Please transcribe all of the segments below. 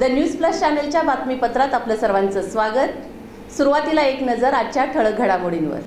The news plus चॅनलच्या बातमीपत्रात आपलं सर्वांचं स्वागत. सुरुवातीला एक नजर आजच्या ठळक घडामोडींवर.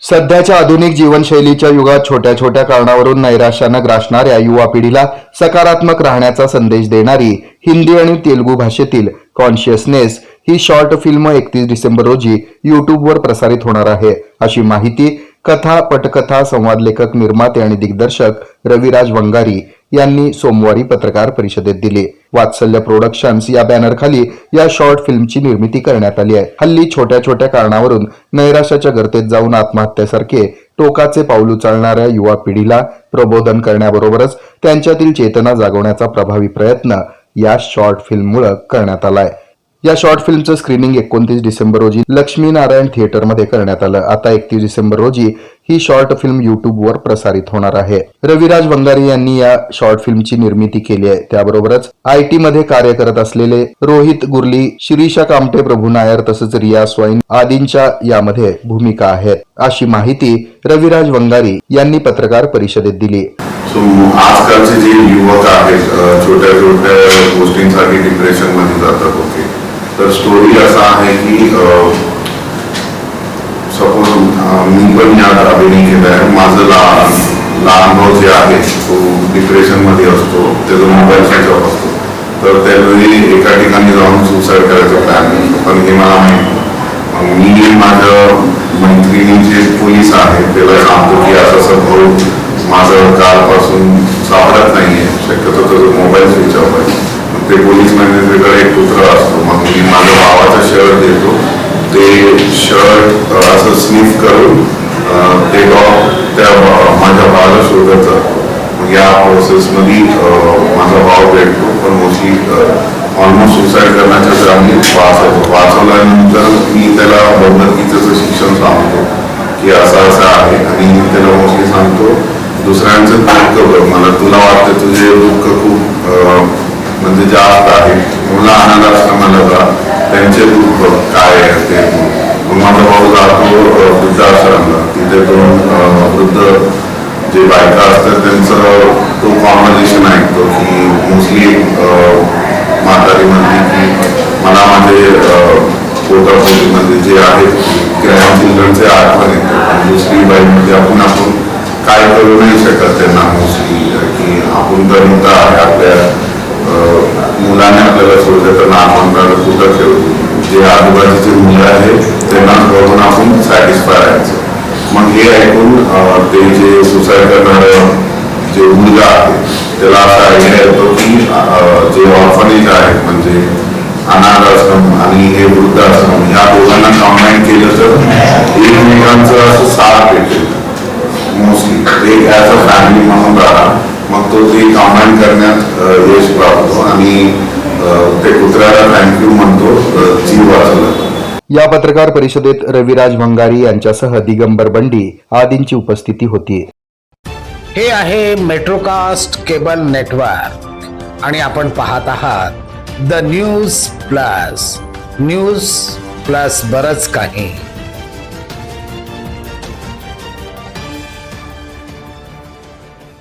सध्याच्या आधुनिक जीवनशैलीच्या युगात छोट्या छोट्या कारणावरून नैराश्यानं ग्रासणाऱ्या युवा पिढीला सकारात्मक राहण्याचा संदेश देणारी हिंदी आणि तेलुगू भाषेतील कॉन्शियसनेस ही शॉर्ट फिल्म एकतीस डिसेंबर रोजी युट्यूबवर प्रसारित होणार आहे. अशी माहिती कथा पटकथा संवाद लेखक निर्माते आणि दिग्दर्शक रविराज वंगारी यांनी सोमवारी पत्रकार परिषदेत दिली. वात्सल्य प्रोडक्शन्स या बॅनरखाली या शॉर्ट फिल्मची निर्मिती करण्यात आली आहे. हल्ली छोट्या छोट्या कारणावरून नैराश्याच्या गर्तेत जाऊन आत्महत्येसारखे टोकाचे पाऊल उचलणाऱ्या युवा पिढीला प्रबोधन करण्याबरोबरच त्यांच्यातील चेतना जागवण्याचा प्रभावी प्रयत्न या शॉर्ट फिल्ममुळे करण्यात आलाय या शॉर्ट फिल्मचं स्क्रीनिंग एकोणतीस डिसेंबर रोजी लक्ष्मीनारायण थिएटरमध्ये करण्यात आलं. आता एकतीस डिसेंबर रोजी ही शॉर्ट फिल्म युट्यूबवर प्रसारित होणार आहे. रविराज वंगारी यांनी या शॉर्ट फिल्मची निर्मिती केली आहे. त्याबरोबरच आय टी मध्ये कार्य करत असलेले रोहित गुरली शिरीषा कामटे प्रभू नायर तसंच रिया स्वाईन आदींच्या यामध्ये भूमिका आहेत अशी माहिती रविराज वंगारी यांनी पत्रकार परिषदेत दिली. सो आजकालचे जे युवक आहेत छोट्या छोट्या गोष्टींसाठी डिप्रेशनमध्ये जातात ओके तर स्टोरी असा आहे की सपोज़ मी पण यात अभिनय केला आहे माझं लहान लहान भाऊ जे आहे तो डिप्रेशनमध्ये असतो त्याचा मोबाईल ऑफ़ असतो तर त्यावेळी एका ठिकाणी जाऊन सुसाईड करायचा प्लॅन पण हे मला माहिती मी माझ्या मैत्रिणी जे पोलीस आहेत त्याला सांगतो की असं असं भाऊ माझं कालपासून सापडत नाहीये शक्यतो त्याचा मोबाईल स्विच ऑफ़ आहे ते पोलीस मॅनेजरकडे एक कुत्रा असतो. मग मी माझ्या भावाचा शर्ट देतो. ते शर्ट असं स्निफ करून ते डॉग त्या माझ्या भावाला शोधत जातो मग या प्रोसेसमध्ये माझा भाव भेटतो. पण मोस्टली ऑलमोस्ट सुसाईड करण्याच्या क्रमाने वाचवतो. वाचवल्यानंतर मी त्याला भगवद्गीतेचं शिक्षण सांगतो की असं असं आहे. आणि मी त्याला मोस्टली सांगतो दुसऱ्यांचं दुःख बघ. मला तुला वाटतं तुझे दुःख खूप म्हणजे जास्त आहे मुलं अनाथ आश्रमाला जा त्यांचे दुःख काय आहे ते माझा भाऊ जातो वृद्धाश्रमला तिथे दोन वृद्ध जे बायका असतात त्यांचं तो कॉन्व्हर्जेशन ऐकतो की मोस्टली म्हातारी म्हणते की मला माझे पोटापोटीमध्ये जे आहेत ग्रॅन चिल्ड्रनचे आठवण येतो. आणि दुसरी बाईक म्हणजे आपण आपण काय करू नाही शकत त्यांना मोस्टली की आपण तर आहे आपल्या मुलाने आपल्याला सोडलं तर नागमंडळ कुठं ठेवू? जे आजूबाजूचे मुलं आहेत त्यांना बघून आपण सॅटिस्फाय राहायचं. मग हे ऐकून ते जे सुसाईड करणारं जे मुलगा आहे त्याला असा आयडिया येतो की जे ऑर्फनेज आहेत म्हणजे अनाथ आश्रम आणि हे वृद्ध आश्रम ह्या दोघांना कॉम्बाईन केलं तर एकमेकांचं असं साथ भेटेल. मोस्टली एक ॲज अ फॅमिली म्हणून राहा मग तो ते कॉम्बाईन करण्यात यश प्राप्त आणि अं, ते कुत्र्याला थँक्यू म्हणतो अं, जीव वाचवला. या पत्रकार परिषदेत रविराज भंगारी यांच्यासह दिगंबर बंडी आदींची उपस्थिती होती. हे आहे मेट्रोकास्ट केबल नेटवर्क आणि आपण पाहत आहात the news plus news plus बरच काही.